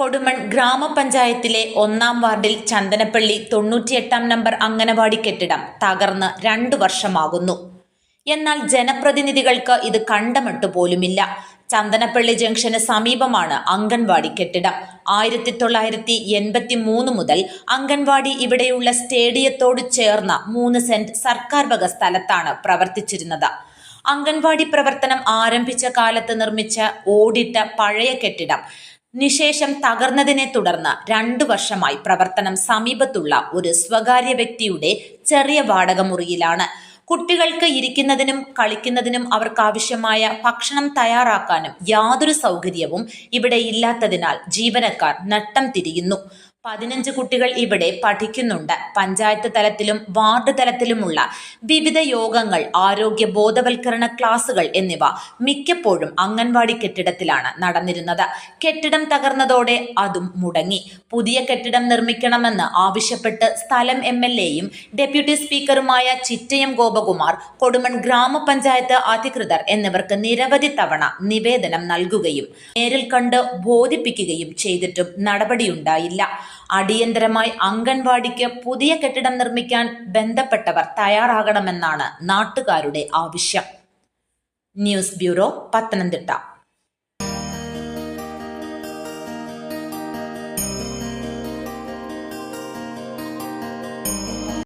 കൊടുമൺ ഗ്രാമപഞ്ചായത്തിലെ ഒന്നാം വാർഡിൽ ചന്ദനപ്പള്ളി തൊണ്ണൂറ്റിയെട്ടാം നമ്പർ അംഗനവാടി കെട്ടിടം തകർന്ന് രണ്ടു വർഷമാകുന്നു. എന്നാൽ ജനപ്രതിനിധികൾക്ക് ഇത് കണ്ടമട്ടു പോലുമില്ല. ചന്ദനപ്പള്ളി ജംഗ്ഷന് സമീപമാണ് അംഗൻവാടി കെട്ടിടം. ആയിരത്തി തൊള്ളായിരത്തി എൺപത്തി മൂന്ന് മുതൽ അംഗൻവാടി ഇവിടെയുള്ള സ്റ്റേഡിയത്തോട് ചേർന്ന മൂന്ന് സെന്റ് സർക്കാർ വക സ്ഥലത്താണ് പ്രവർത്തിച്ചിരുന്നത്. അംഗൻവാടി പ്രവർത്തനം ആരംഭിച്ച കാലത്ത് നിർമ്മിച്ച ഓടിട്ട പഴയ കെട്ടിടം നിശേഷം തകർന്നതിനെ തുടർന്ന് രണ്ടു വർഷമായി പ്രവർത്തനം സമീപത്തുള്ള ഒരു സ്വകാര്യ വ്യക്തിയുടെ ചെറിയ വാടകമുറിയിലാണ്. കുട്ടികൾക്ക് ഇരിക്കുന്നതിനും കളിക്കുന്നതിനും അവർക്കാവശ്യമായ ഭക്ഷണം തയ്യാറാക്കാനും യാതൊരു സൗകര്യവും ഇവിടെ ഇല്ലാത്തതിനാൽ ജീവനക്കാർ നട്ടം തിരിയുന്നു. പതിനഞ്ച് കുട്ടികൾ ഇവിടെ പഠിക്കുന്നുണ്ട്. പഞ്ചായത്ത് തലത്തിലും വാർഡ് തലത്തിലുമുള്ള വിവിധ യോഗങ്ങൾ ആരോഗ്യ ബോധവൽക്കരണ ക്ലാസുകൾ എന്നിവ മിക്കപ്പോഴും അംഗൻവാടി കെട്ടിടത്തിലാണ് നടന്നിരുന്നത്. കെട്ടിടം തകർന്നതോടെ അതും മുടങ്ങി. പുതിയ കെട്ടിടം നിർമ്മിക്കണമെന്ന് ആവശ്യപ്പെട്ട് സ്ഥലം എം എൽ എയും ഡെപ്യൂട്ടി സ്പീക്കറുമായ ചിറ്റയം ഗോപകുമാർ കൊടുമൺ ഗ്രാമപഞ്ചായത്ത് അധികൃതർ എന്നിവർക്ക് നിരവധി തവണ നിവേദനം നൽകുകയും നേരിൽ കണ്ട് ബോധിപ്പിക്കുകയും ചെയ്തിട്ടും നടപടിയുണ്ടായില്ല. അടിയന്തരമായി അംഗൻവാടിക്ക് പുതിയ കെട്ടിടം നിർമ്മിക്കാൻ ബന്ധപ്പെട്ടവർ തയ്യാറാകണമെന്നാണ് നാട്ടുകാരുടെ ആവശ്യം. News bureau Pathanamthitta.